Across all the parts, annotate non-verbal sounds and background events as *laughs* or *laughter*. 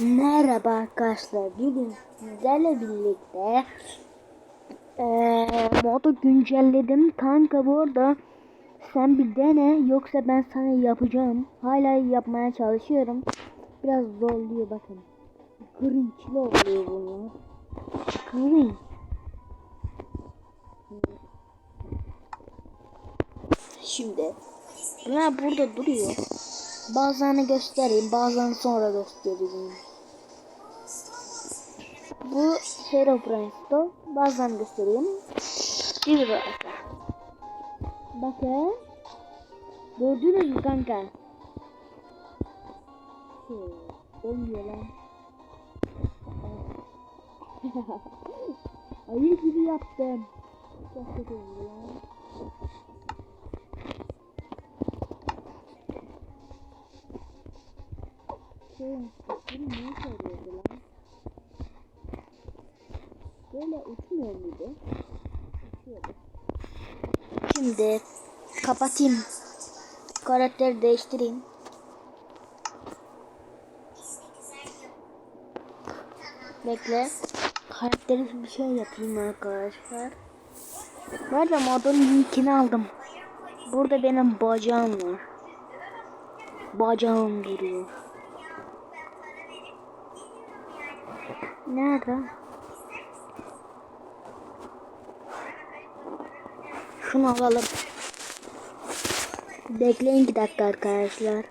Merhaba arkadaşlar. Bugün sizlerle birlikte eee modu güncelledim. Kanka bu arada sen bir dene yoksa ben sana yapacağım. Hala yapmaya çalışıyorum. Biraz zorluyor bakın. Grinch'li oluyor bunlar. Grinch. Şimdi bunlar burada duruyor. Bazılarını göstereyim, bazılarını sonra göstereceğim. Bu Herobrine Bazılarını göstereyim. Bir de Bakın. Gördünüz mü kanka? Şey, olmuyor lan. *laughs* Ayı gibi yaptım. Çok kötü oldu lan. Şey, söylüyordu Uçuyordu. Şimdi kapatayım. Karakteri değiştireyim. Bekle. Karakteri bir şey yapayım arkadaşlar. Nerede modun linkini aldım. Burada benim bacağım var. Bacağım duruyor. Nerede? Şunu alalım. Bekleyin iki dakika arkadaşlar.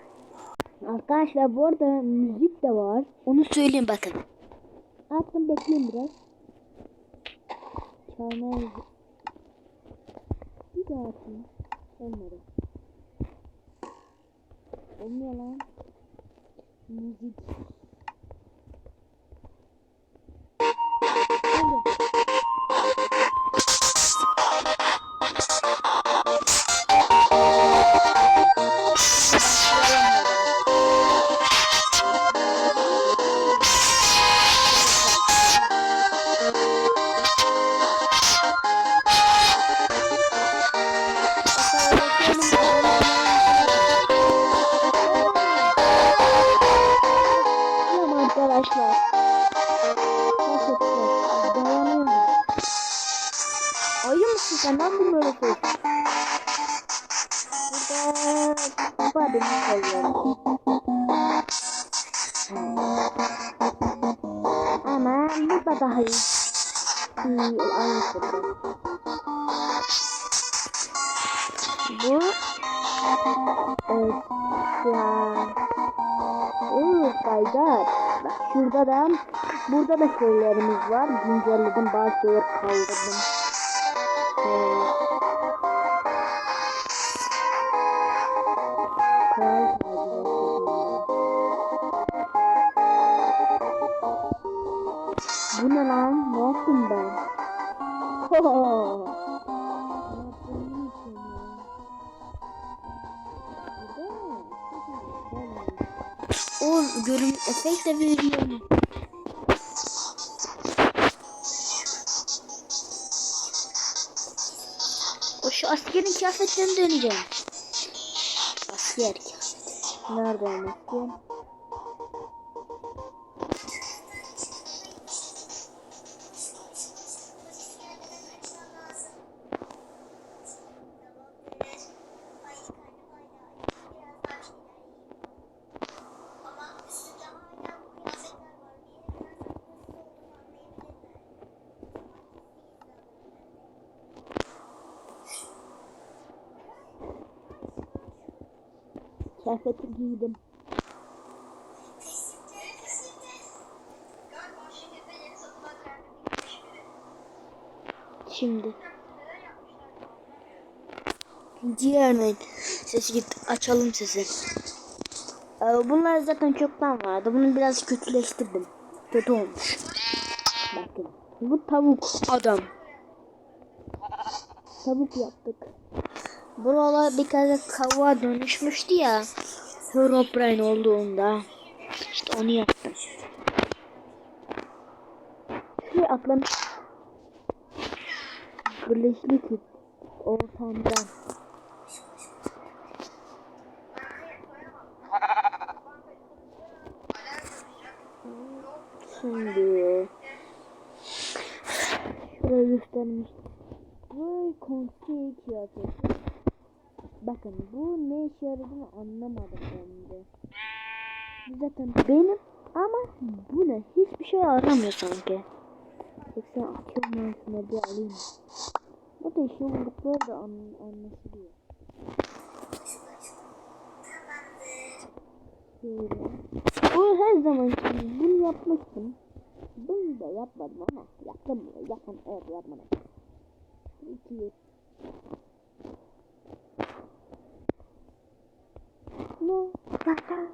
Arkadaşlar bu arada müzik de var. Onu söyleyeyim bakın. Attım bekleyin biraz. Çalmaya Bir daha atayım. Olmadı. Olmuyor lan. Müzik. Daha iyi. İyi, aynısı. Bu Evet ya. Oh my god. Bak şurada da burada da şeylerimiz var. Güncelledim bazı şeyler kaldırdım. Ee, O görün efekt de veriyor. O şu askerin kıyafetlerini döneceğim. Asker kıyafeti. Nerede o asker? Kıyafeti giydim. Şimdi. Diğer sesi git açalım sesi. Ee, bunlar zaten çoktan vardı. Bunu biraz kötüleştirdim. Kötü olmuş. Bakın. Bu tavuk adam. Tavuk yaptık. Buralar bir kere kavuğa dönüşmüştü ya. Herobrine olduğunda. İşte onu yaptım. Şey atlamış. Birleşlik ortamda. Hmm. şimdi. Şuraya göstermiş. Bu konsey kıyafeti. Bakın bu ne işe yaradığını anlamadım ben de. Zaten benim ama bu ne? Hiçbir şey aramıyor sanki. 80 atıyorum ben şuna bir alayım. Bu da işe vurdukları da an anlaşılıyor. Şöyle. Bu her zaman için bunu yapmıştım. Bunu da yapmadım ama yaptım mı? Yapmadım. Evet yapmadım. İki. Kaç kaç.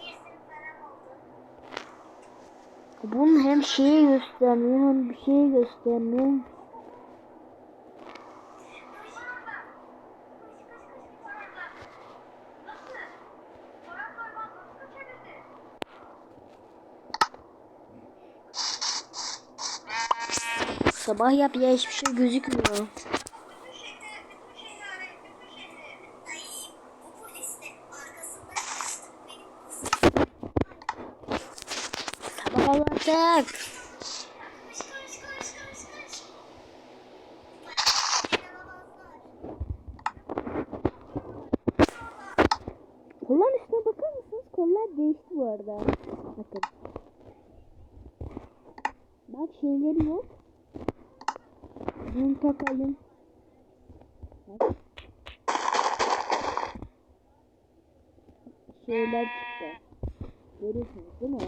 Bir sürü param oldu. Bunun hem şeyi göstermiyor hem bir şeyi göstermiyor. Sabah yap ya hiçbir şey gözükmüyor. Sabah ol artık. Kolların üstüne bakar mısınız? Kollar değişti bu arada. Bakın. Bak şeyleri yok. Bunu takalım. Şeyler çıktı. Görüyorsunuz değil mi?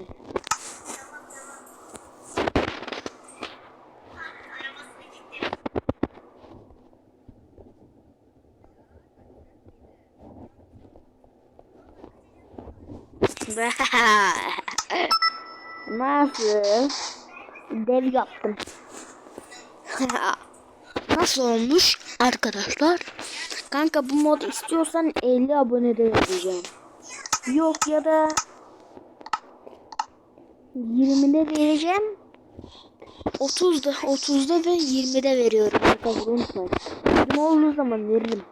*laughs* Nasıl? Dev yaptım. *laughs* Nasıl olmuş arkadaşlar? Kanka bu mod istiyorsan 50 abone de vereceğim. Yok ya da 20'de vereceğim. 30'da 30'da ve 20'de veriyorum arkadaşlar unutmayın. 20 olduğu zaman veririm.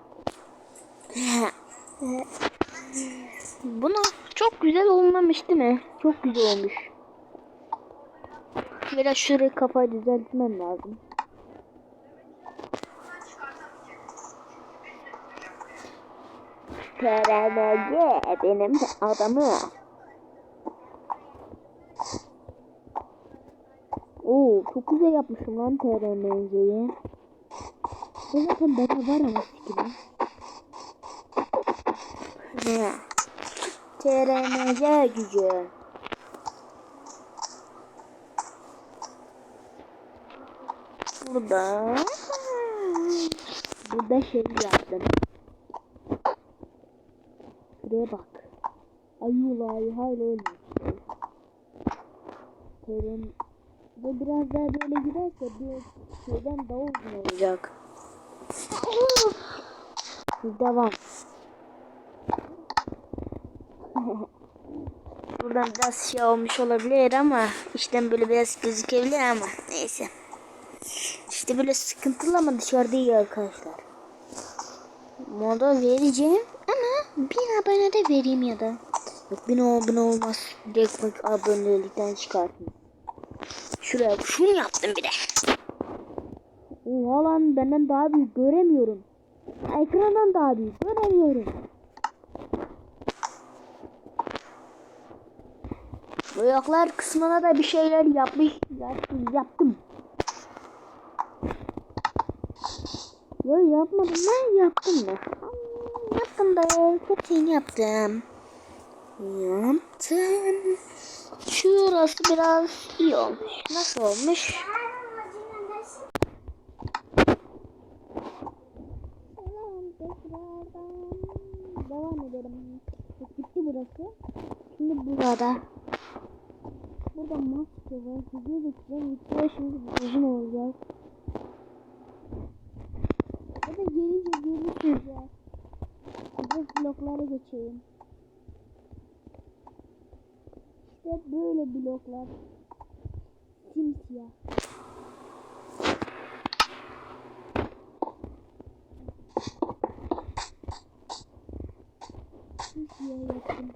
Bunu çok güzel olmamış değil mi? Çok güzel olmuş. Biraz şurayı kafayı düzeltmem lazım. TRMG benim adamı. Oo çok güzel yapmışım lan TRMG'yi. Bu zaten bana var ama sikimi. Ne? TRMG gücü. Burada Burada şey yaptım. Şuraya bak. Ayulayı hala ölmüş. Terim ve biraz daha böyle giderse bir şeyden daha uzun olacak. Devam. *laughs* Buradan biraz şey olmuş olabilir ama işten böyle biraz gözükebilir ama neyse. İşte böyle sıkıntılı ama dışarıda iyi arkadaşlar. Moda vereceğim ama bin abone de vereyim ya da. Yok bin abone olmaz. Direkt bak abonelikten çıkartın. Şuraya şunu yaptım bir de. Oha lan benden daha büyük göremiyorum. Ekrandan daha büyük göremiyorum. Ayaklar kısmına da bir şeyler yapmış yaptım. yaptım. Yo yapmadım ben yaptım da. Yaptım da hepsini yaptım. Yaptım. Şurası biraz iyi olmuş. Nasıl olmuş? Devam edelim. Bitti burası. Şimdi burada. Burada maske var. Video geçeceğim. Video şimdi uzun olacak. Ya da gelince görürsünüz ya bloklara geçeyim. İşte böyle bloklar. Simsiyah. Simsiyah yaptım.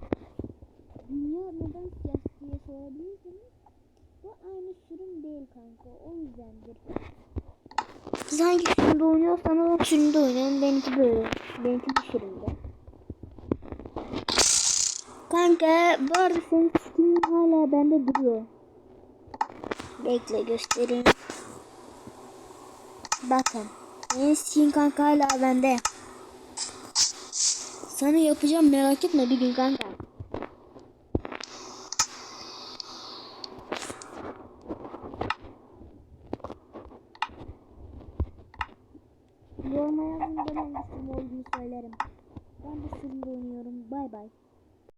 Dünya neden siyah diye sorabilirsiniz. Bu aynı sürüm değil kanka. O yüzdendir. Siz hangi sürümde oynuyorsanız o sürümde oynayın. Benimki böyle. Benimki bu sürümde. Kanka bu arada senin skinin hala bende duruyor. Bekle göstereyim. Bakın. Senin skin kanka hala bende. Sana yapacağım merak etme bir gün kanka.